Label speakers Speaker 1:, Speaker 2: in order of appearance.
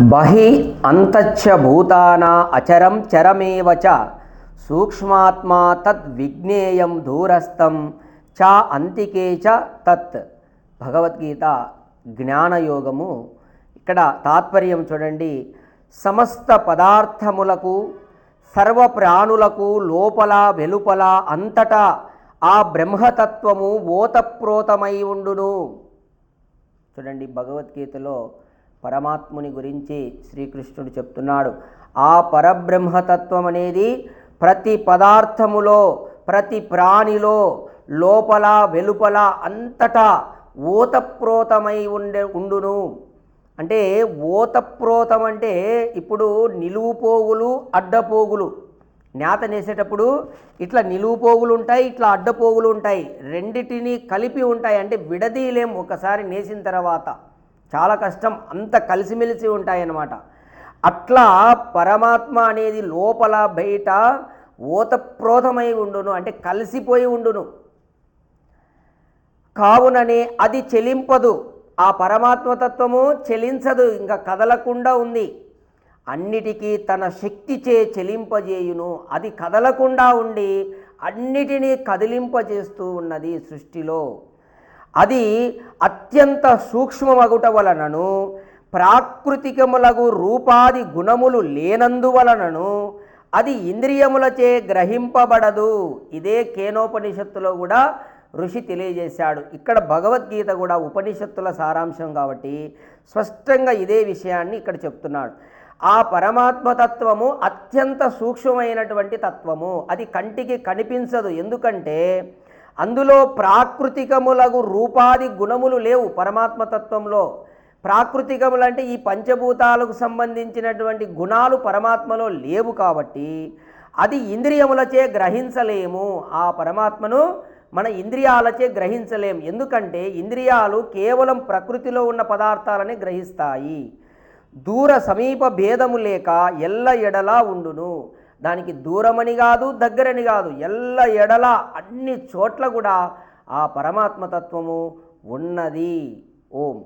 Speaker 1: బహి అంతచ్చభూతానా అచరం చరమేవ చ. సూక్ష్మాత్మా తత్ విజ్ఞేయం దూరస్థం చ అంతికే చ తత్. భగవద్గీత జ్ఞానయోగము. ఇక్కడ తాత్పర్యం చూడండి. సమస్త పదార్థములకు సర్వ ప్రాణులకు లోపల వెలుపల అంతటా ఆ బ్రహ్మతత్వము ఓతప్రోతమై ఉండును. చూడండి భగవద్గీతలో పరమాత్ముని గురించి శ్రీకృష్ణుడు చెప్తున్నాడు. ఆ పరబ్రహ్మతత్వం అనేది ప్రతి పదార్థములో ప్రతి ప్రాణిలో లోపల వెలుపల అంతటా ఓతప్రోతమై ఉండే ఉండును. అంటే ఓతప్రోతం అంటే ఇప్పుడు నిలువు పోగులు అడ్డపోగులు. నేత నేసేటప్పుడు ఇట్లా నిలువు పోగులు ఉంటాయి ఇట్లా అడ్డపోగులు ఉంటాయి. రెండిటిని కలిపి ఉంటాయి. అంటే విడదీయలేం. ఒకసారి నేసిన తర్వాత చాలా కష్టం అంత కలిసిమెలిసి ఉంటాయన్నమాట. అట్లా పరమాత్మ అనేది లోపల బయట ఓతప్రోతమై ఉండును అంటే కలిసిపోయి ఉండును. కావుననే అది చెలింపదు. ఆ పరమాత్మతత్వము చెలించదు ఇంకా కదలకుండా ఉంది. అన్నిటికీ తన శక్తిచే చెలింపజేయును. అది కదలకుండా ఉండి అన్నిటినీ కదిలింపజేస్తూ ఉన్నది సృష్టిలో. అది అత్యంత సూక్ష్మమగుట వలనను ప్రాకృతికములగు రూపాది గుణములు లేనందువలనను అది ఇంద్రియములచే గ్రహింపబడదు. ఇదే కేనోపనిషత్తులో కూడా ఋషి తెలియజేశాడు. ఇక్కడ భగవద్గీత కూడా ఉపనిషత్తుల సారాంశం కాబట్టి స్పష్టంగా ఇదే విషయాన్ని ఇక్కడ చెప్తున్నాడు. ఆ పరమాత్మతత్వము అత్యంత సూక్ష్మమైనటువంటి తత్వము. అది కంటికి కనిపించదు. ఎందుకంటే అందులో ప్రాకృతికములగు రూపాది గుణములు లేవు పరమాత్మతత్వంలో ప్రాకృతికములు అంటే ఈ పంచభూతాలకు సంబంధించినటువంటి గుణాలు పరమాత్మలో లేవు కాబట్టి అది ఇంద్రియములచే గ్రహించలేము. ఆ పరమాత్మను మన ఇంద్రియాలచే గ్రహించలేం. ఎందుకంటే ఇంద్రియాలు కేవలం ప్రకృతిలో ఉన్న పదార్థాలని గ్రహిస్తాయి. దూర సమీప భేదము లేక ఎల్ల ఎడలా ఉండును. దానికి దూరమని కాదు దగ్గరని కాదు ఎల్ల ఎడల అన్ని చోట్ల కూడా ఆ పరమాత్మతత్వము ఉన్నది. ఓం.